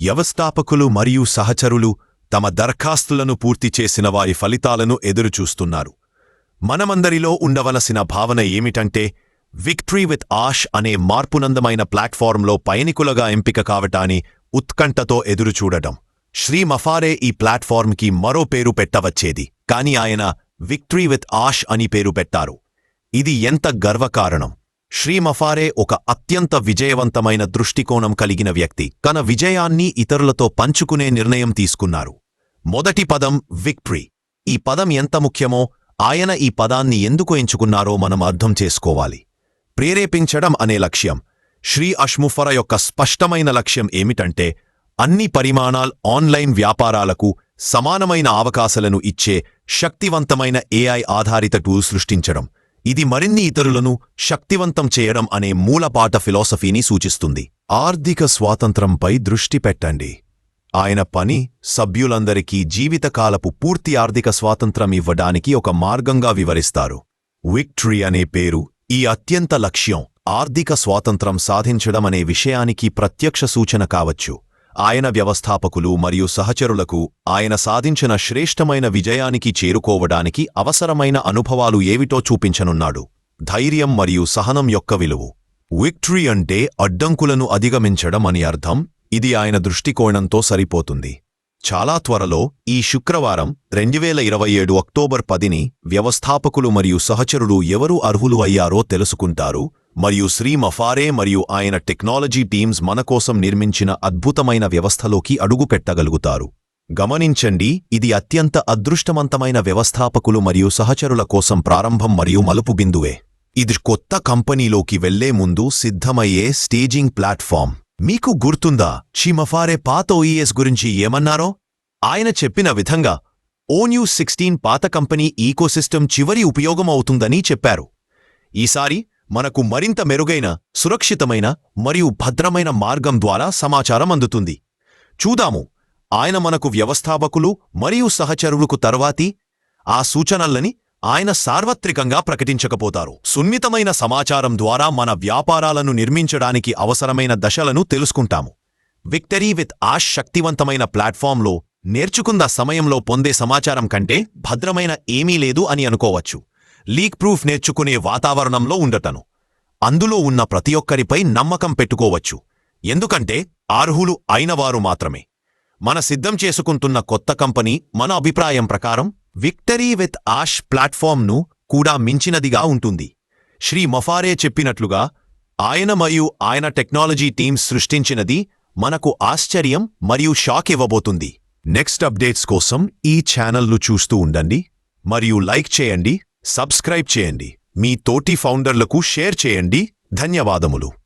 వ్యవస్థాపకులు మరియు సహచరులు తమ దరఖాస్తులను పూర్తి చేసిన వారి ఫలితాలను ఎదురుచూస్తున్నారు. మనమందరిలో ఉండవలసిన భావన ఏమిటంటే విక్టరీ విత్ ఆష్ అనే మార్పునందమైన ప్లాట్ఫారంలో పయనికులుగా ఎంపిక కావటాన్ని ఉత్కంఠతో ఎదురుచూడటం. శ్రీ మఫారే ఈ ప్లాట్ఫార్మ్కి మరో పేరు పెట్టవచ్చేది కాని ఆయన విక్టరీ విత్ ఆష్ అని పేరు పెట్టారు. ఇది ఎంత గర్వకారణం! శ్రీ మఫారే ఒక అత్యంత విజయవంతమైన దృష్టికోణం కలిగిన వ్యక్తి. తన విజయాన్ని ఇతరులతో పంచుకునే నిర్ణయం తీసుకున్నారు. మొదటి పదం విక్ట్రీ. ఈ పదం ఎంత ముఖ్యమో ఆయన ఈ పదాన్ని ఎందుకు ఎంచుకున్నారో మనం అర్థం చేసుకోవాలి. ప్రేరేపించడం అనే లక్ష్యం. శ్రీ అష్ముఫర యొక్క స్పష్టమైన లక్ష్యం ఏమిటంటే అన్ని పరిమాణాల్ ఆన్లైన్ వ్యాపారాలకు సమానమైన అవకాశాలను ఇచ్చే శక్తివంతమైన ఏఐ ఆధారిత టూల్ సృష్టించడం. ఇది మరిన్ని ఇతరులను శక్తివంతం చేయడం అనే మూలపాట ఫిలాసఫీని సూచిస్తుంది. ఆర్థిక స్వాతంత్రంపై దృష్టి పెట్టండి. ఆయన పని సభ్యులందరికీ జీవితకాలపు పూర్తి ఆర్థిక స్వాతంత్రం ఇవ్వడానికి ఒక మార్గంగా వివరిస్తారు. విక్టరీ అనే పేరు ఈ అత్యంత లక్ష్యం ఆర్థిక స్వాతంత్రం సాధించడం అనే విషయానికి ప్రత్యక్ష సూచన కావచ్చు. ఆయన వ్యవస్థాపకులు మరియు సహచరులకు ఆయన సాధించిన శ్రేష్టమైన విజయానికి చేరుకోవడానికి అవసరమైన అనుభవాలు ఏవిటో చూపించనున్నాడు. ధైర్యం మరియు సహనం యొక్క విలువ. విక్టరీ అంటే అడ్డంకులను అధిగమించడం అని అర్థం. ఇది ఆయన దృష్టికోణంతో సరిపోతుంది. చాలా త్వరలో ఈ శుక్రవారం రెండువేల ఇరవై ఏడు అక్టోబర్ పదిని వ్యవస్థాపకులు మరియు సహచరులు ఎవరు అర్హులు అయ్యారో తెలుసుకుంటారు. మరియు శ్రీ మఫారే మరియు ఆయన టెక్నాలజీ టీమ్స్ మనకోసం నిర్మించిన అద్భుతమైన వ్యవస్థలోకి అడుగుపెట్టగలుగుతారు గమనించండి ఇది అత్యంత అదృష్టవంతమైన వ్యవస్థాపకులు మరియు సహచరుల కోసం ప్రారంభం మరియు మలుపు బిందువే. ఇది కొత్త కంపెనీలోకి వెళ్ళే ముందు సిద్ధమయ్యే స్టేజింగ్ ప్లాట్ఫామ్. మీకు గుర్తుందా షిమఫారే పాత ఓఈఎస్ గురించి ఏమన్నారో? ఆయన చెప్పిన విధంగా ఓన్యూ సిక్స్టీన్ పాత కంపెనీ ఈకోసిస్టమ్ చివరి ఉపయోగం అవుతుందని చెప్పారు. ఈసారి మనకు మరింత మెరుగైన సురక్షితమైన మరియు భద్రమైన మార్గం ద్వారా సమాచారం అందుతుంది. చూదాము ఆయన మనకు వ్యవస్థాపకులు మరియు సహచరులకు తర్వాతి ఆ సూచనలని ఆయన సార్వత్రికంగా ప్రకటించకపోతారు. సున్నితమైన సమాచారం ద్వారా మన వ్యాపారాలను నిర్మించడానికి అవసరమైన దశలను తెలుసుకుంటాము. విక్టరీ విత్ ఆష్ శక్తివంతమైన ప్లాట్ఫామ్లో నేర్చుకున్న సమయంలో పొందే సమాచారం కంటే భద్రమైన ఏమీ లేదు అని అనుకోవచ్చు. లీక్ ప్రూఫ్ నేర్చుకునే వాతావరణంలో ఉండటను. అందులో ఉన్న ప్రతి ఒక్కరిపై నమ్మకం పెట్టుకోవచ్చు. ఎందుకంటే అర్హులు అయినవారు మాత్రమే. మన సిద్ధం చేసుకుంటున్న కొత్త కంపెనీ మన అభిప్రాయం ప్రకారం విక్టరీ విత్ ఆష్ ప్లాట్ఫామ్ను కూడా మించినదిగా ఉంటుంది. శ్రీ మఫారే చెప్పినట్లుగా ఆయన మరియు ఆయన టెక్నాలజీ టీమ్స్ సృష్టించినది మనకు ఆశ్చర్యం మరియు షాక్ ఇవ్వబోతుంది. నెక్స్ట్ అప్డేట్స్ కోసం ఈ ఛానల్ను చూస్తూ ఉండండి మరియు లైక్ చేయండి. సబ్స్క్రైబ్ చేయండి. మీ తోటి ఫౌండర్లకు షేర్ చేయండి. ధన్యవాదములు.